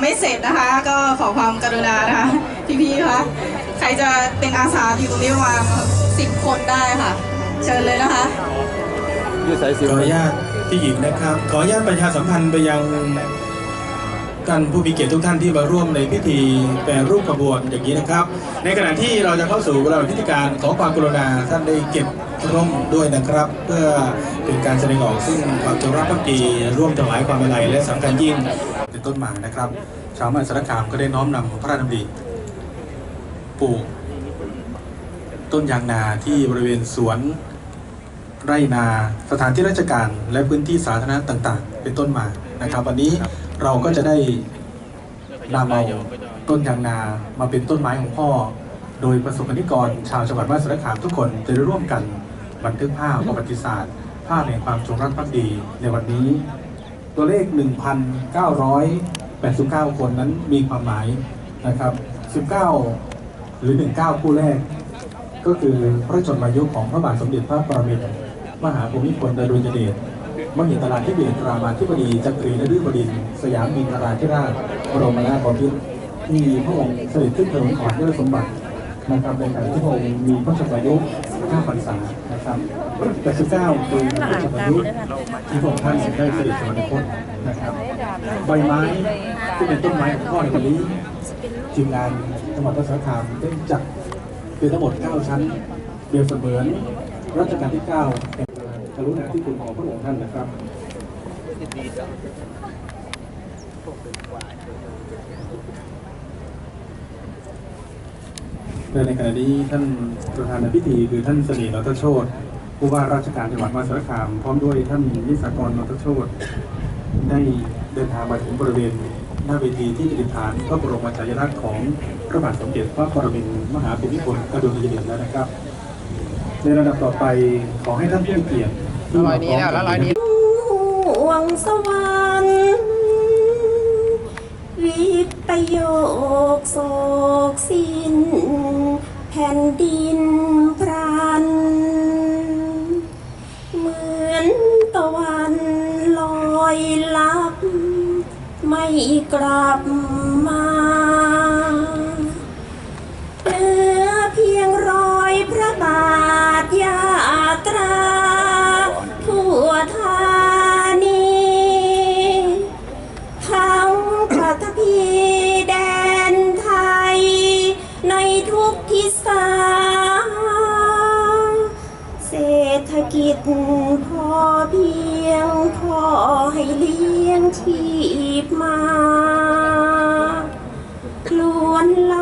ไม่เสร็จนะคะ ก็ขอความกรุณานะคะพี่ๆคะใครจะเป็นอาสาอยู่ตรงนี้ประมาณสิบคนได้ค่ะ เชิญเลยนะคะยืดสายสิขออนุญาตพี่หญิงนะครับ ขออนุญาตประชาสัมพันธ์ไปยังท่านผู้มีเกียรติทุกท่านที่มาร่วมในพิธีแปรรูปขบวนอย่างนี้นะครับ ในขณะที่เราจะเข้าสู่ระหว่าพิธีการขอความกรุณาท่านได้เก็บร่มด้วยนะครับ เพื่อเป็นการแสดงออกซึ่งความจงรักภักดีร่วมถวายความอาลัยและสำคัญยิ่ง เป็นต้นมานะครับ ชาวมหาสารคามก็ได้น้อมนำพระราชดำริปลูกต้นยางนาที่บริเวณสวนไร่นาสถานที่ราชการและพื้นที่สาธารณะต่างๆ เป็นต้นมานะครับ วันนี้เราก็จะได้นำเอาต้นยางนามาเป็นต้นไม้ของพ่อ โดยประสบกนิกร ชาวจังหวัดมหาสารคามทุกคนจะได้ร่วมกันบันทึกภาพประวัติศาสตร์ ภาพแห่งความจงรักภักดีในวันนี้ ตัวเลข 1,989 คนนั้นมีความหมายนะครับ 19 หรือ 19 คู่แรก ก็คือพระชนมายุของพระบาทสมเด็จพระปรมินทรมหาภูมิพลอดุลยเดชมหิดลาธิเบศรามาธิบดีจักรีนฤบดิน สยามมินทราธิราชบรมนาถบพิตรที่พระองค์เสด็จขึ้นเทิงถอนด้วยสมบัตินะครับในการที่พระองค์มีพระชนมายุ 5พรรษานะครับ89คือพระชนมายุที่พระองค์ท่านได้เสด็จสวรรคตนะครับใบไม้ที่เป็นต้นไม้ของพ่อในวันนี้ทีมงานจังหวัดพระสารคามได้จัดคือทั้งหมด 9 ชั้นเปรียบเสมือนรัชกาลที่9แห่งกรุณาธิคุณของพระองค์ท่านนะครับ และในขณะนี้ท่านประธานในพิธีคือท่านเสน่ห์นรโชตผู้ว่าราชการจังหวัดมหาสารคาม พร้อมด้วยท่านนิสากรนรโชตได้เดินทางมาถึงบริเวณหน้าเวทีที่ประดิษฐานพระบรมฉายาลักษณ์ของพระบาทสมเด็จพระปรมินทรมหาภูมิพลอดุลยเดชแล้วนะครับ ในระดับต่อไปขอให้ท่านผู้มีเกียรติที่มาพร้อมกับห่วงสวรรค์วิปโยคโศกสิ้น แผ่นดินพรัน เหมือนตะวันลอยลับ ไม่กลับมา กิจพอเพียงพอให้เลี้ยงชีพมาคลวนล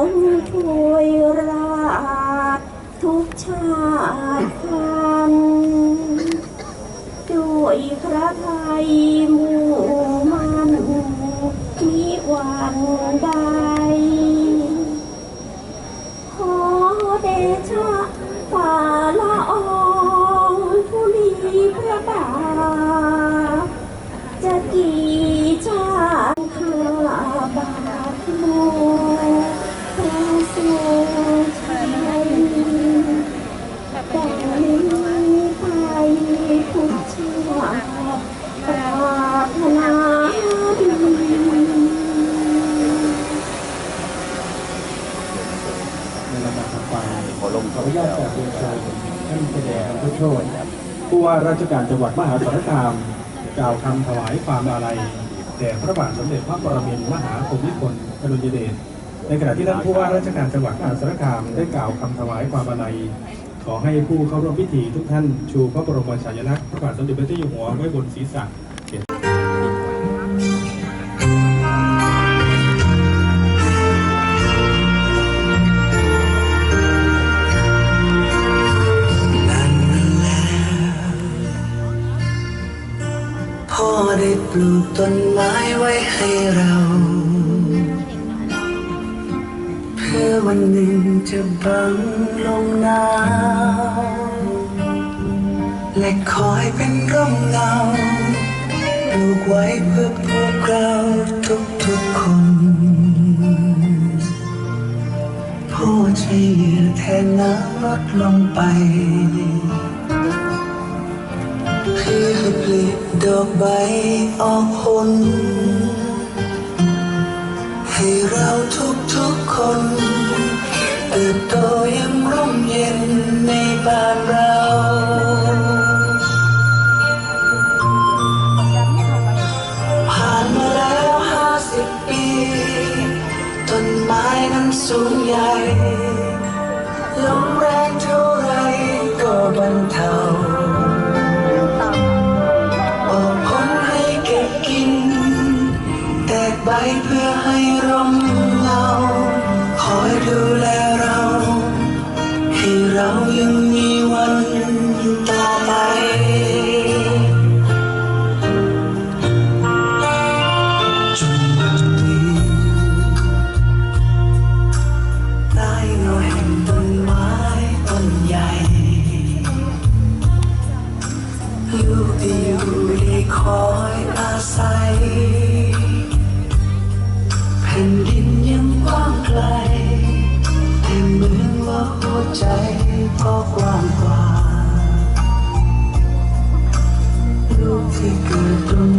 ของถวยราชทุกชาติพันธุ์ด้วยพระไทยมู ว่าราชการจังหวัดมหาสารคามกล่าวคำถวายความอาลัยแด่พระบาทสมเด็จพระปรมินทรมหาภูมิพลอดุลยเดชในขณะที่ท่านผู้ว่าราชการจังหวัดมหาสารคามได้กล่าวคำถวายความอาลัยขอให้ผู้เข้าร่วมพิธีทุกท่านชูพระบรมฉายาลักษณ์พระบาทสมเด็จพระเจ้าอยู่หัวไว้บนศีรษะ ปลูกต้นไม้ไว้ให้เรา เพื่อวันหนึ่งจะบังลงหนาวและคอยเป็นร่มเงาปลูกไว้เพื่อพวกเราทุกๆคนผู้ที่เยื่อแทนน้ำลดลงไป อกใบออกผล ให้เราทุกๆคนเติบโตยังร่มเย็นในบ้านเราผ่านมาแล้วห้าสิบปี ต้นไม้นั้นสูงใหญ่ ผ่นดินยังกว้างไกลแต่เหมือนว่าหัวใจก็กว้างกว่าลูกที่เกิดตรง